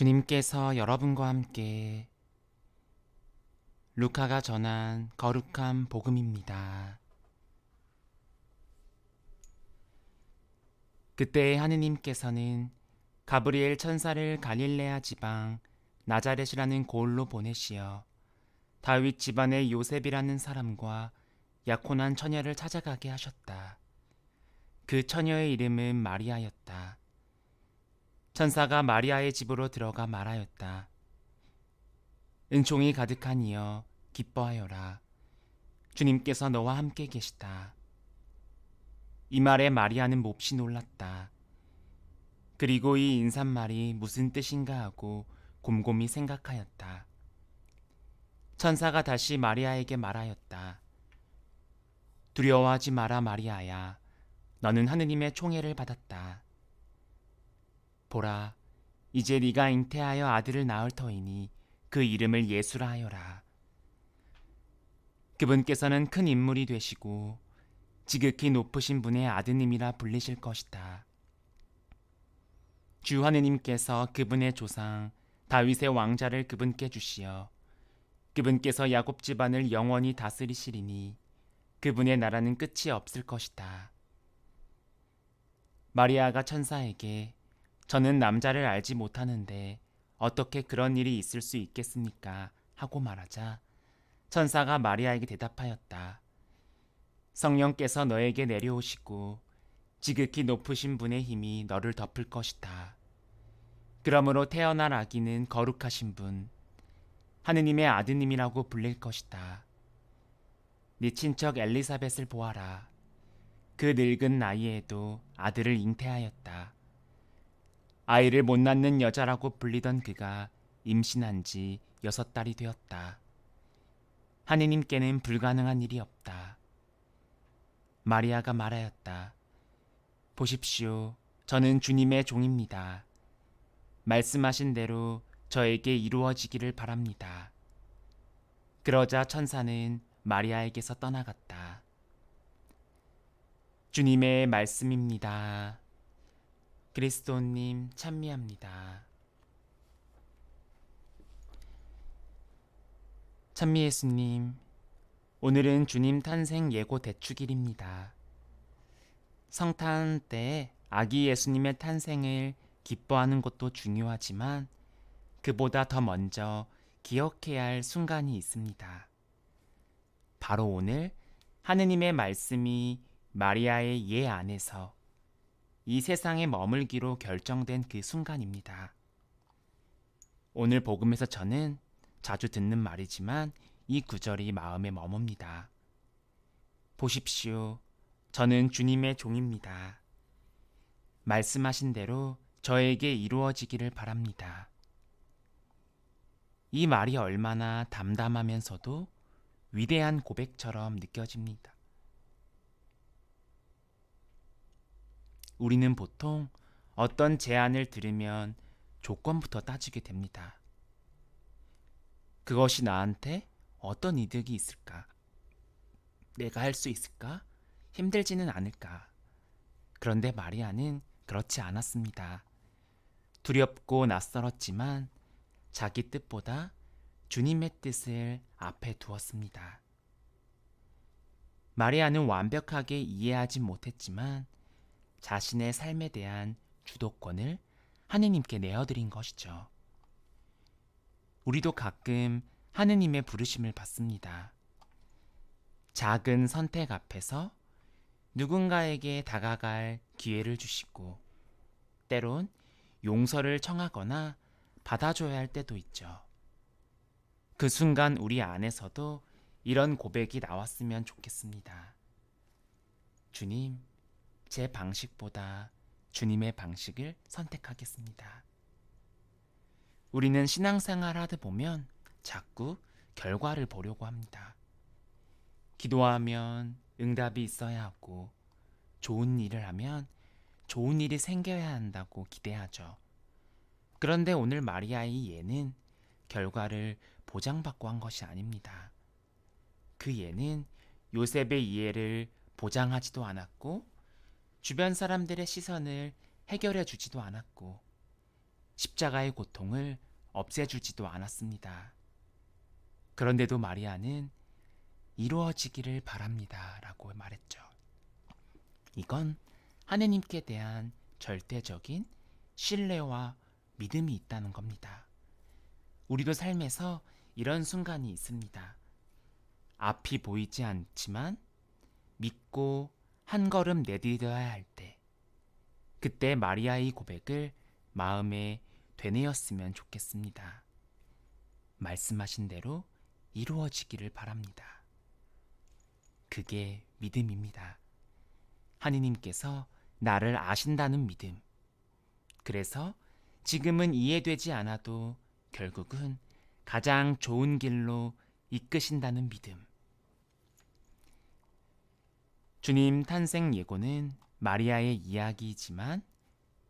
주님께서 여러분과 함께 루카가 전한 거룩한 복음입니다. 그때 하느님께서는 가브리엘 천사를 갈릴레아 지방 나자렛이라는 고을로 보내시어 다윗 집안의 요셉이라는 사람과 약혼한 처녀를 찾아가게 하셨다. 그 처녀의 이름은 마리아였다. 천사가 마리아의 집으로 들어가 말하였다. 은총이 가득한 이여 기뻐하여라. 주님께서 너와 함께 계시다. 이 말에 마리아는 몹시 놀랐다. 그리고 이 인사말이 무슨 뜻인가 하고 곰곰이 생각하였다. 천사가 다시 마리아에게 말하였다. 두려워하지 마라 마리아야. 너는 하느님의 총애를 받았다. 보라, 이제 네가 잉태하여 아들을 낳을 터이니 그 이름을 예수라 하여라. 그분께서는 큰 인물이 되시고 지극히 높으신 분의 아드님이라 불리실 것이다. 주 하느님께서 그분의 조상 다윗의 왕자를 그분께 주시어 그분께서 야곱 집안을 영원히 다스리시리니 그분의 나라는 끝이 없을 것이다. 마리아가 천사에게 저는 남자를 알지 못하는데 어떻게 그런 일이 있을 수 있겠습니까? 하고 말하자 천사가 마리아에게 대답하였다. 성령께서 너에게 내려오시고 지극히 높으신 분의 힘이 너를 덮을 것이다. 그러므로 태어날 아기는 거룩하신 분, 하느님의 아드님이라고 불릴 것이다. 네 친척 엘리사벳을 보아라. 그 늙은 나이에도 아들을 잉태하였다. 아이를 못 낳는 여자라고 불리던 그가 임신한 지 여섯 달이 되었다. 하느님께는 불가능한 일이 없다. 마리아가 말하였다. 보십시오. 저는 주님의 종입니다. 말씀하신 대로 저에게 이루어지기를 바랍니다. 그러자 천사는 마리아에게서 떠나갔다. 주님의 말씀입니다. 그리스도님 찬미합니다. 찬미 예수님, 오늘은 주님 탄생 예고 대축일입니다. 성탄 때 아기 예수님의 탄생을 기뻐하는 것도 중요하지만 그보다 더 먼저 기억해야 할 순간이 있습니다. 바로 오늘 하느님의 말씀이 마리아의 예 안에서 이 세상에 머물기로 결정된 그 순간입니다. 오늘 복음에서 저는 자주 듣는 말이지만 이 구절이 마음에 머뭅니다. 보십시오. 저는 주님의 종입니다. 말씀하신 대로 저에게 이루어지기를 바랍니다. 이 말이 얼마나 담담하면서도 위대한 고백처럼 느껴집니다. 우리는 보통 어떤 제안을 들으면 조건부터 따지게 됩니다. 그것이 나한테 어떤 이득이 있을까? 내가 할 수 있을까? 힘들지는 않을까? 그런데 마리아는 그렇지 않았습니다. 두렵고 낯설었지만 자기 뜻보다 주님의 뜻을 앞에 두었습니다. 마리아는 완벽하게 이해하지 못했지만 자신의 삶에 대한 주도권을 하느님께 내어드린 것이죠. 우리도 가끔 하느님의 부르심을 받습니다. 작은 선택 앞에서 누군가에게 다가갈 기회를 주시고 때론 용서를 청하거나 받아줘야 할 때도 있죠. 그 순간 우리 안에서도 이런 고백이 나왔으면 좋겠습니다. 주님, 제 방식보다 주님의 방식을 선택하겠습니다. 우리는 신앙생활 하다 보면 자꾸 결과를 보려고 합니다. 기도하면 응답이 있어야 하고 좋은 일을 하면 좋은 일이 생겨야 한다고 기대하죠. 그런데 오늘 마리아의 예는 결과를 보장받고 한 것이 아닙니다. 그 예는 요셉의 이해를 보장하지도 않았고 주변 사람들의 시선을 해결해 주지도 않았고 십자가의 고통을 없애주지도 않았습니다. 그런데도 마리아는 이루어지기를 바랍니다. 라고 말했죠. 이건 하느님께 대한 절대적인 신뢰와 믿음이 있다는 겁니다. 우리도 삶에서 이런 순간이 있습니다. 앞이 보이지 않지만 믿고 한 걸음 내디뎌야 할 때, 그때 마리아의 고백을 마음에 되뇌었으면 좋겠습니다. 말씀하신 대로 이루어지기를 바랍니다. 그게 믿음입니다. 하느님께서 나를 아신다는 믿음. 그래서 지금은 이해되지 않아도 결국은 가장 좋은 길로 이끄신다는 믿음. 주님 탄생 예고는 마리아의 이야기이지만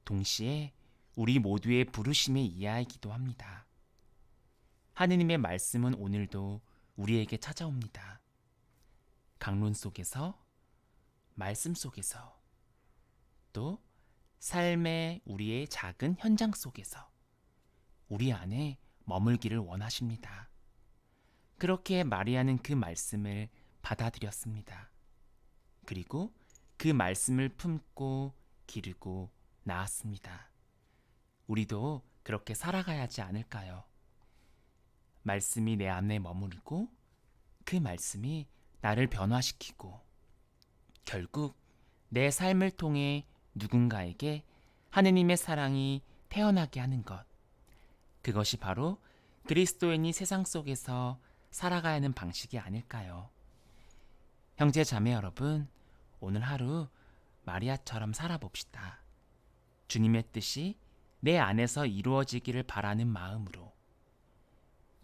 동시에 우리 모두의 부르심의 이야기이기도 합니다. 하느님의 말씀은 오늘도 우리에게 찾아옵니다. 강론 속에서, 말씀 속에서, 또 삶의 우리의 작은 현장 속에서 우리 안에 머물기를 원하십니다. 그렇게 마리아는 그 말씀을 받아들였습니다. 그리고 그 말씀을 품고 기르고 나았습니다. 우리도 그렇게 살아가야 하지 않을까요? 말씀이 내 안에 머무르고 그 말씀이 나를 변화시키고 결국 내 삶을 통해 누군가에게 하느님의 사랑이 태어나게 하는 것. 그것이 바로 그리스도인이 세상 속에서 살아가야 하는 방식이 아닐까요? 형제 자매 여러분, 오늘 하루 마리아처럼 살아봅시다. 주님의 뜻이 내 안에서 이루어지기를 바라는 마음으로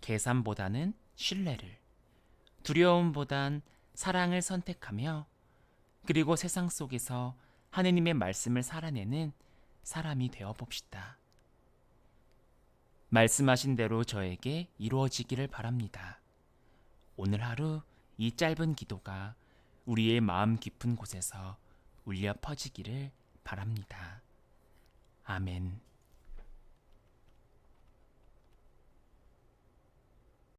계산보다는 신뢰를, 두려움보단 사랑을 선택하며 그리고 세상 속에서 하느님의 말씀을 살아내는 사람이 되어 봅시다. 말씀하신 대로 저에게 이루어지기를 바랍니다. 오늘 하루 이 짧은 기도가 우리의 마음 깊은 곳에서 울려 퍼지기를 바랍니다. 아멘.